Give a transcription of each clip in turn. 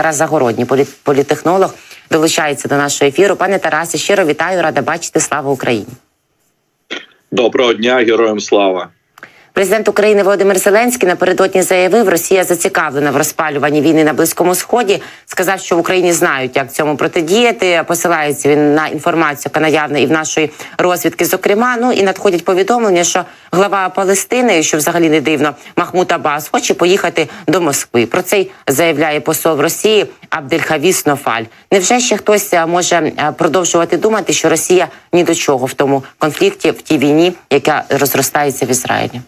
Тарас Загородній, політ- політехнолог, долучається до нашого ефіру. Пане Тарасе, щиро вітаю, рада бачити. Слава Україні. Доброго дня, героям слава. Президент України Володимир Зеленський напередодні заявив, Росія зацікавлена в розпалюванні війни на близькому сході. Сказав, що в Україні знають, як цьому протидіяти. Посилається він на інформацію, яка наявна і в нашої розвідки. Зокрема, ну і надходять повідомлення, що глава Палестини, що взагалі не дивно, Махмуд Аббас, хоче поїхати до Москви. Про це й заявляє посол Росії Абдельхавіс Нофаль. Невже ще хтось е, може е, продовжувати думати, що Росія ні до чого в тому конфлікті, в тій війні, яка розростається в Ізраїлі?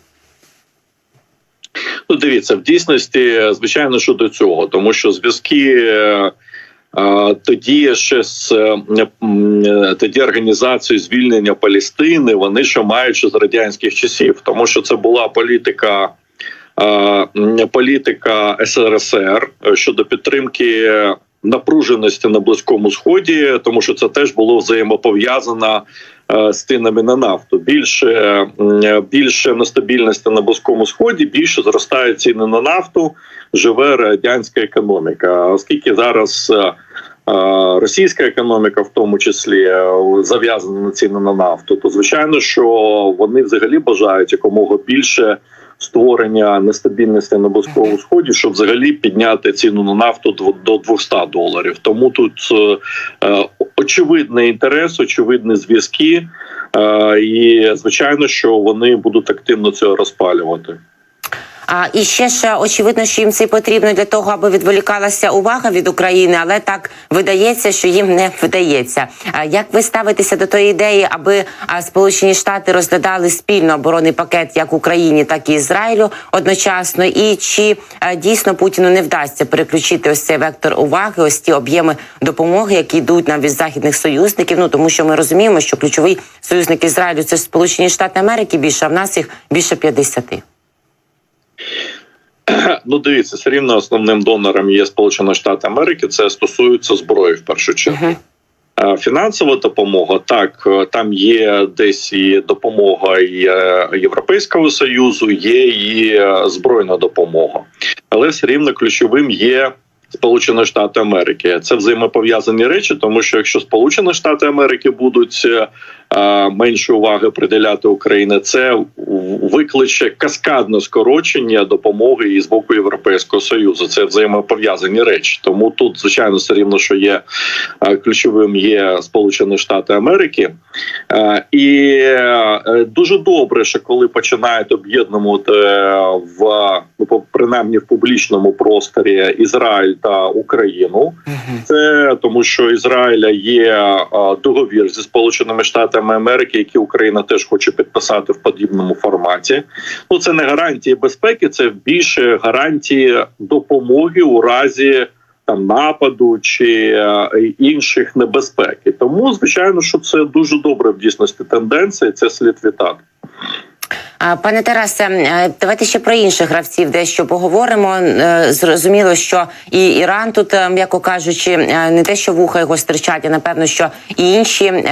Ну, дивіться, в дійсності, звичайно, що до цього, тому що зв'язки. е, е, Тоді ще з е, тоді організацією звільнення Палестини вони ще мають ще з радянських часів, тому що це була політика політика СРСР щодо підтримки напруженості на близькому сході, тому що це теж було взаємопов'язано е, з цінами на нафту. Більше більше нестабільності на близькому сході, більше зростають ціни на нафту. Живе радянська економіка. Оскільки зараз е, е, російська економіка, в тому числі, зав'язана на ціни на нафту, то звичайно, що вони взагалі бажають якомога більше. Створення нестабільності на близькому сході, щоб взагалі підняти ціну на нафту до 200 доларів. Тому тут е, е, очевидний інтерес, очевидні зв'язки, е, і звичайно, що вони будуть активно цього розпалювати. А і ще ж очевидно, що їм це потрібно для того, аби відволікалася увага від України, але так видається, що їм не вдається. Як ви ставитеся до тої ідеї, аби Сполучені Штати розглядали спільно оборонний пакет як Україні, так і Ізраїлю одночасно? І чи дійсно Путіну не вдасться переключити ось цей вектор уваги, ось ті об'єми допомоги, які йдуть нам від західних союзників? Ну тому що ми розуміємо, що ключовий союзник Ізраїлю це Сполучені Штати Америки більше, а в нас їх більше 50. Ну, дивіться, все рівно основним донором є Сполучені Штати Америки. Це стосується зброї в першу чергу. Мгм. Е, Фінансова допомога так е, там є десь і допомога і е, Європейського союзу, є і е, збройна допомога, але все рівно ключовим є. Сполучені Штати Америки це взаємопов'язані речі, тому що якщо Сполучені Штати Америки будуть менше уваги приділяти Україні, це викличе каскадне скорочення допомоги і з боку Європейського союзу. Це взаємопов'язані речі. Тому тут, звичайно, все рівно, що є е, ключовим є Сполучені Штати Америки, Е, і е, дуже добре, що коли починають об'єднувати в ну, принаймні в публічному просторі Ізраїль та Україну. Це тому, що Ізраїля є е, договір зі Сполученими Штатами Америки, які Україна теж хоче підписати в подібному форматі. Ну це не гарантії безпеки, це більше гарантії допомоги у разі. Там нападу чи е, інших небезпек, тому звичайно, що це дуже добре в дійсності тенденція. Це слід вітати. Пане Тарасе, е, давайте ще про інших гравців дещо поговоримо. Е, Зрозуміло, що і Іран тут, е, м'яко кажучи, не те, що вуха його стирчать, а напевно, що і інші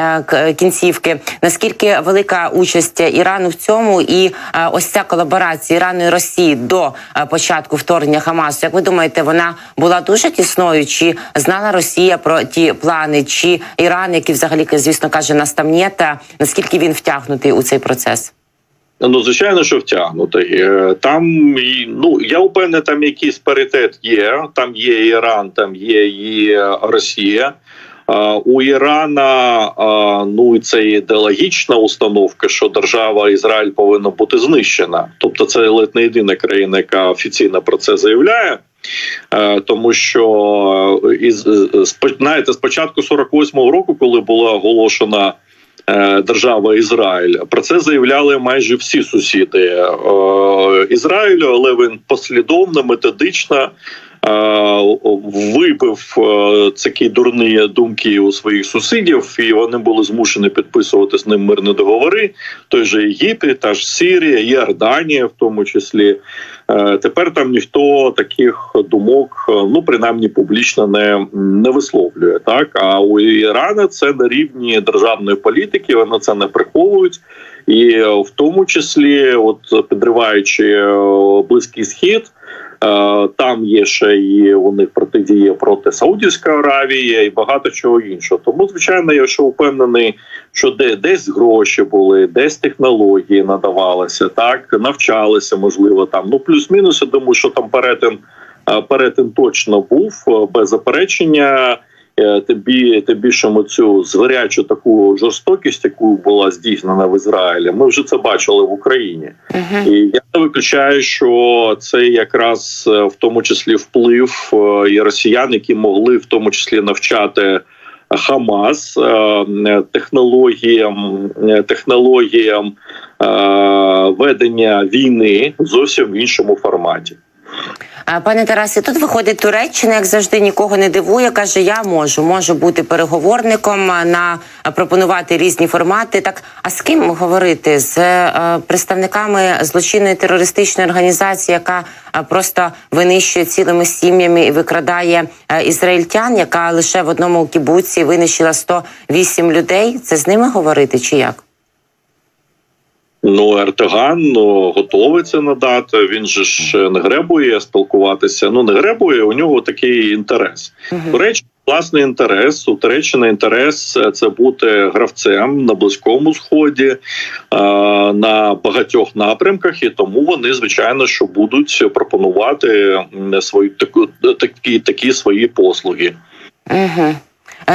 кінцівки. Наскільки велика участь Ірану в цьому, і ось ця колаборація Ірану і Росії до початку вторгнення Хамасу, як ви думаєте, вона була дуже тісною? Чи знала Росія про ті плани? Чи Іран, який взагалі, звісно, каже, нас там ні, та наскільки він втягнутий у цей процес? Ну, звичайно, що втягнутий. Е, Там ну я впевнений, там якийсь паритет є. Там є Іран, там є і Росія. У Ірана ну це ідеологічна установка, що держава Ізраїль повинна бути знищена. Тобто, це ледь не єдина країна, яка офіційно про це заявляє. Е, Тому що е, знаєте, з початку 48-го року, коли була оголошена держава Ізраїль, про це заявляли майже всі сусіди е, Ізраїлю, але він послідовно, методично вибив е, такі дурні думки у своїх сусідів, і вони були змушені підписувати з ним мирні договори. Той же Єгипет, та ж Сирія, Йорданія, в тому числі. Е, Тепер там ніхто таких думок, е, ну принаймні публічно не, не висловлює. Так а у Ірана це на рівні державної політики. Вони це не приховують, і в тому числі, от підриваючи близький схід. Е, Там є ще і у них протидія проти Саудівської Аравії і багато чого іншого. Тому, звичайно, я що впевнений, що де десь гроші були, десь технології надавалися, так навчалися, можливо, там. Ну плюс-мінус. Я думаю, що там перетин е, перетин точно був е, без заперечення. Е, Тобі тим більше цю звірячу таку жорстокість, яку була здійснена в Ізраїлі. Ми вже це бачили в Україні. Угу. І я не виключаю, що це якраз е, в тому числі вплив е, і росіян, які могли в тому числі навчати Хамас технологіям, технологіям ведення війни зовсім в іншому форматі. Пане Тарасе, тут виходить Туреччина, як завжди, нікого не дивує. каже: я можу, можу бути переговорником на пропонувати різні формати. Так, а з ким говорити? З е, представниками злочинної терористичної організації, яка а, просто винищує цілими сім'ями і викрадає е, ізраїльтян, яка лише в одному кібуці винищила 108 людей. Це з ними говорити чи як? Ну, Ертоган ну, готовий це надати. Він же ж не гребує спілкуватися. Ну не гребує. У нього такий інтерес. До речі, власний інтерес у Туреччини інтерес це бути гравцем на близькому сході е, на багатьох напрямках, і тому вони звичайно що будуть пропонувати свої такі, такі свої послуги. Угу.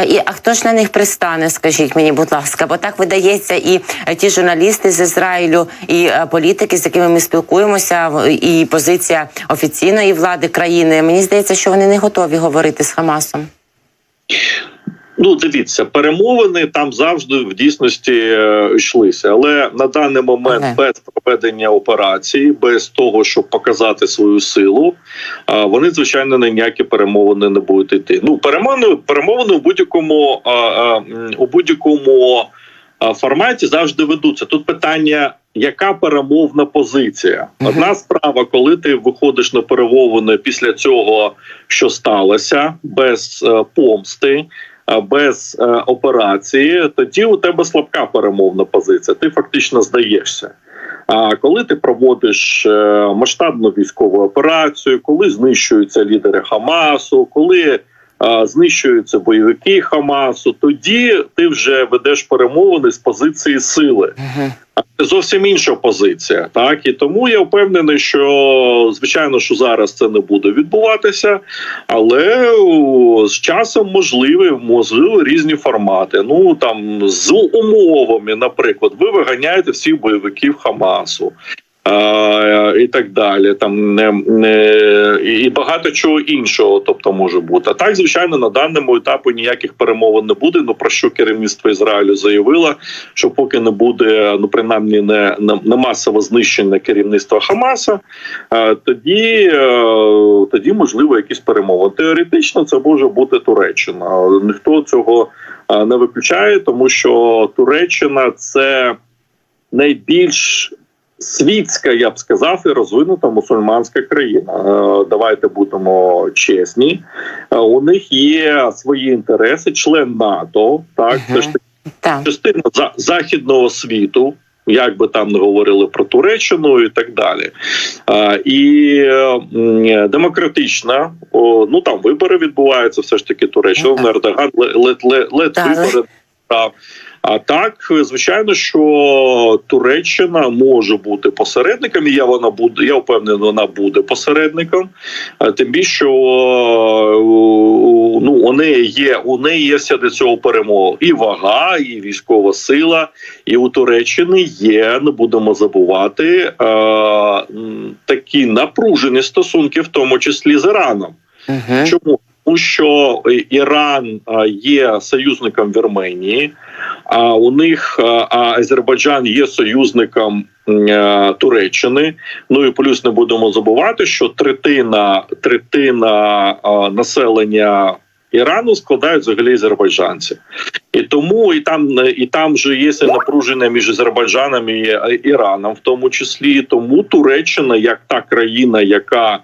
І а хто ж на них пристане? Скажіть мені, будь ласка, бо так видається, і е, ті журналісти з Ізраїлю, і е, політики, з якими ми спілкуємося, і позиція офіційної влади країни. Мені здається, що вони не готові говорити з Хамасом. Ну, дивіться, перемовини там завжди в дійсності е, йшлися, але на даний момент Ага. без проведення операції, без того, щоб показати свою силу, вони звичайно на ніякі перемовини не будуть йти. Ну, перемовини, перемовини у будь-якому у будь-якому форматі завжди ведуться. Тут питання. Яка перемовна позиція? Одна справа, коли ти виходиш на перемовини після цього, що сталося, без е, помсти, без е, операції, тоді у тебе слабка перемовна позиція. Ти фактично здаєшся. А коли ти проводиш е, масштабну військову операцію, коли знищуються лідери Хамасу, коли е, знищуються бойовики Хамасу, тоді ти вже ведеш перемовини з позиції сили. А це зовсім інша позиція, так і тому я впевнений, що звичайно, що зараз це не буде відбуватися, але з часом можливі можливі різні формати. Ну там з умовами, наприклад, ви виганяєте всіх бойовиків Хамасу. І так далі, там не, не і багато чого іншого, тобто може бути. А так, звичайно, на даному етапі ніяких перемовин не буде. Ну про що керівництво Ізраїлю заявило, що поки не буде, ну принаймні не, не, не масове знищення керівництва Хамаса, тоді, е, тоді можливо якісь перемовини. Теоретично це може бути Туреччина. Ніхто цього не виключає, тому що Туреччина це найбільш світська, я б сказав, і розвинута мусульманська країна. Е, Давайте будемо чесні. Е, У них є свої інтереси, член НАТО, так це ж таки Так. частина за- західного світу. Як би там не говорили про Туреччину і так далі, а, і е, демократична, о, ну там вибори відбуваються, все ж таки Туреччина, Ну. Ердоган лед лед лед вибори. А так, звичайно, що Туреччина може бути посередником. і Я вона буде. Я впевнений, вона буде посередником. Тим більше що ну у неї є у неї є вся до цього перемога і вага, і військова сила. І у Туреччини є, не будемо забувати, такі напружені стосунки, в тому числі з Іраном. Угу. Чому? Тому що Іран є союзником Вірменії, а у них а, Азербайджан є союзником е, Туреччини. Ну і плюс не будемо забувати, що третина третина населення Ірану складають взагалі азербайджанці. І тому і там і там же є напруження між Азербайджаном і е, Іраном, в тому числі. Тому Туреччина, як та країна, яка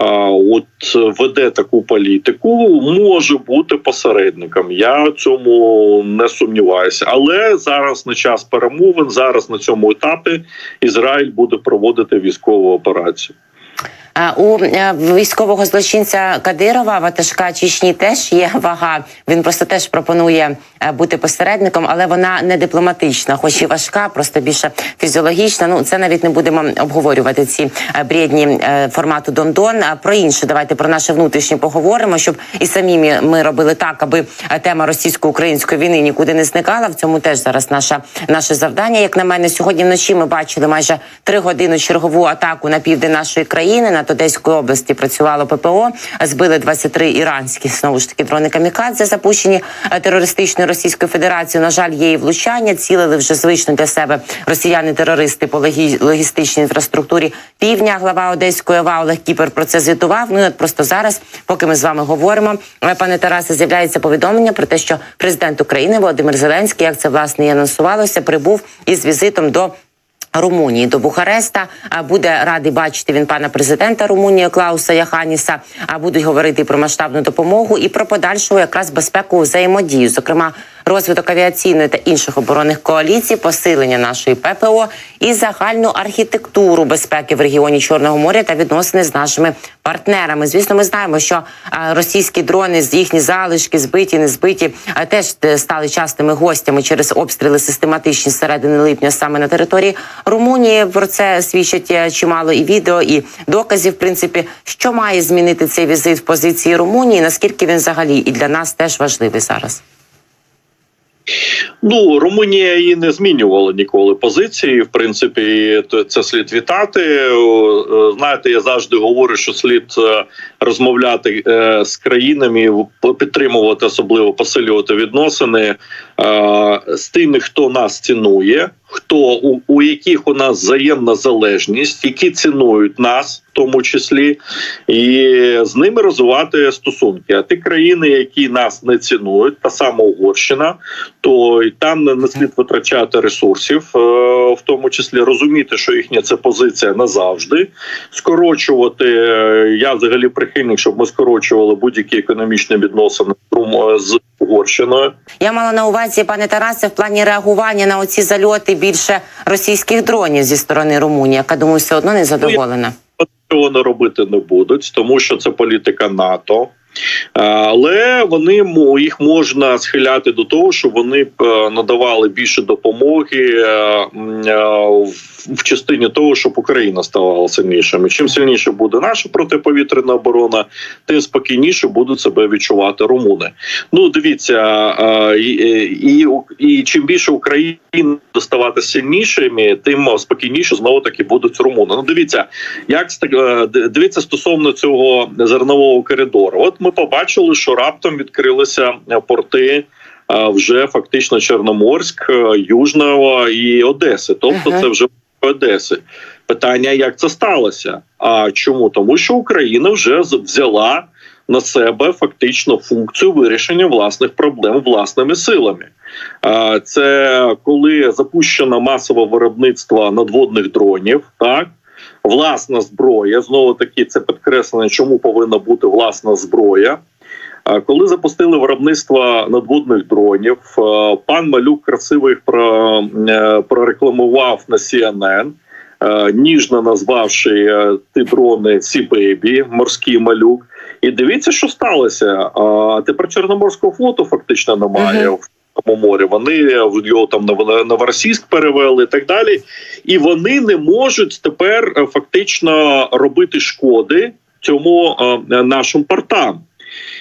от веде таку політику, може бути посередником. Я цьому не сумніваюся. Але зараз на час перемовин, зараз на цьому етапі Ізраїль буде проводити військову операцію. А У е, військового злочинця Кадирова ватажка Чечні теж є вага. Він просто теж пропонує е, бути посередником, але вона не дипломатична, хоч і важка, просто більше фізіологічна. Ну це навіть не будемо обговорювати ці е, брідні е, формату Дондон. А про інше давайте про наше внутрішнє поговоримо, щоб і самі ми- робили так, аби е, тема російсько-української війни нікуди не зникала. В цьому теж зараз наша наше завдання. Як на мене, сьогодні вночі ми бачили майже три години чергову атаку на південь нашої країни. Одеської області працювало ППО. Збили 23 іранські знову ж таки дрони камікадзе, запущені е, терористичною Російською Федерацією. На жаль, є і влучання. Цілили вже звично для себе росіяни-терористи по логістичній інфраструктурі півдня. Глава Одеської ОВА Олег Кіпер про це звітував. Ну і от просто зараз, поки ми з вами говоримо, е, пане Тарасе, з'являється повідомлення про те, що президент України Володимир Зеленський, як це власне і анонсувалося, прибув із візитом до. Румунії до Бухареста буде радий бачити він пана президента Румунії Клауса Яханіса. А будуть говорити про масштабну допомогу і про подальшу якраз безпеку взаємодію, зокрема розвиток авіаційної та інших оборонних коаліцій, посилення нашої ППО і загальну архітектуру безпеки в регіоні Чорного моря та відносини з нашими партнерами. Звісно, ми знаємо, що російські дрони з їхні залишки, збиті, не збиті, а, теж е, стали частими гостями через обстріли систематичні середини липня саме на території Румунії. Про це свідчать е, чимало і відео, і доказів. В принципі, що має змінити цей візит в позиції Румунії, наскільки він взагалі і для нас теж важливий зараз. Ну, Румунія і не змінювала ніколи позиції. В принципі, це слід вітати. Е, Знаєте, я завжди говорю, що слід е, розмовляти е, з країнами, підтримувати, особливо посилювати відносини з тими, хто нас цінує, хто у, у яких у нас взаємна залежність, які цінують нас, в тому числі, і з ними розвивати стосунки. А ті країни, які нас не цінують, та сама Угорщина, то і там не, слід витрачати ресурсів, е, в тому числі розуміти, що їхня це позиція назавжди. Скорочувати е, я взагалі прихильник, щоб ми скорочували будь-які економічні відносини з Угорщиною. Я мала на увазі, пане Тарасе, в плані реагування на оці зальоти більше російських дронів зі сторони Румунії, яка думаю, все одно не задоволена. Цього вони робити не будуть, тому що це політика НАТО. Але вони їх можна схиляти до того, щоб вони е, надавали більше допомоги е, е, в- частині того, щоб Україна ставала сильнішими. Чим сильніше буде наша протиповітряна оборона, тим спокійніше будуть себе відчувати румуни. Ну дивіться, і, і, і чим більше Україна ставати сильнішими, тим спокійніше знову таки будуть румуни. Ну дивіться, як е, дивіться стосовно цього зернового коридору. От ми побачили, що раптом відкрилися е, порти. е, Вже фактично Чорноморськ, Южного і Одеси, тобто Ага. це вже Одеси. Питання, як це сталося? А чому? Тому що Україна вже взяла на себе фактично функцію вирішення власних проблем власними силами. Це коли запущено масове виробництво надводних дронів, так власна зброя. Знову таки, це підкреслення, чому повинна бути власна зброя. Коли запустили виробництво надводних дронів, е, пан Малюк красиво їх е, прорекламував на CNN, е, ніжно назвавши ті дрони Сі Бейбі, морський малюк. І дивіться, що сталося. Тепер Чорноморського флоту фактично немає в тому морі. Вони його там на Новоросійськ перевели і так далі. І вони не можуть тепер фактично робити шкоди цьому нашим портам.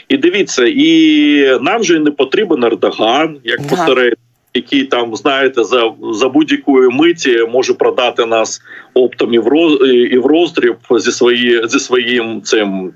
І дивіться, і нам же не потрібен Ердоган, як посередник, який там, знаєте, за, за будь-якої миті може продати нас оптом і в роз, і в роздріб зі свої, зі своїм цим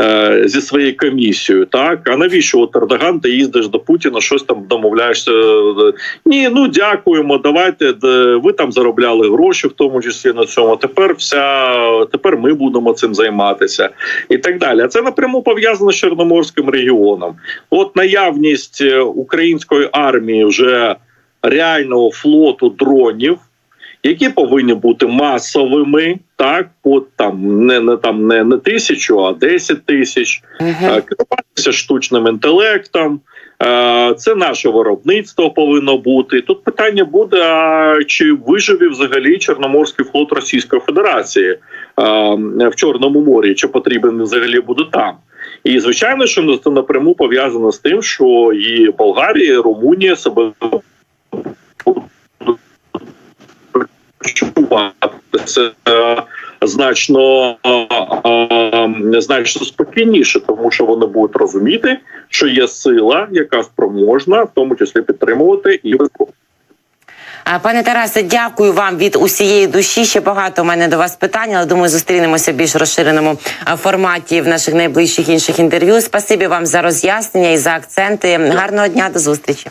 е, зі своєю комісією. Так а навіщо от Ердоган, ти їздиш до Путіна, щось там домовляєшся? Е, Ні, ну дякуємо. Давайте ви там заробляли гроші, в тому числі на цьому. Тепер вся тепер ми будемо цим займатися і так далі. А це напряму пов'язано з Чорноморським регіоном. От наявність е, української армії вже реального флоту дронів. Які повинні бути масовими, так от там не, не там не, не тисячу, а 10 тисяч, е, керуватися штучним інтелектом. Е, Це наше виробництво повинно бути. Тут питання буде: а чи виживе взагалі Чорноморський флот Російської Федерації? в Чорному морі, чи потрібен взагалі буде там. І звичайно, що це напряму пов'язано з тим, що і Болгарія, і Румунія себе почуватися е, значно е, е, значно спокійніше, тому що вони будуть розуміти, що є сила, яка спроможна, в тому числі підтримувати і виступати. А, Пане Тарасе, дякую вам від усієї душі. Ще багато у мене до вас питань, але думаю, зустрінемося в більш розширеному форматі в наших найближчих інших інтерв'ю. Спасибі вам за роз'яснення і за акценти. Гарного дня до зустрічі.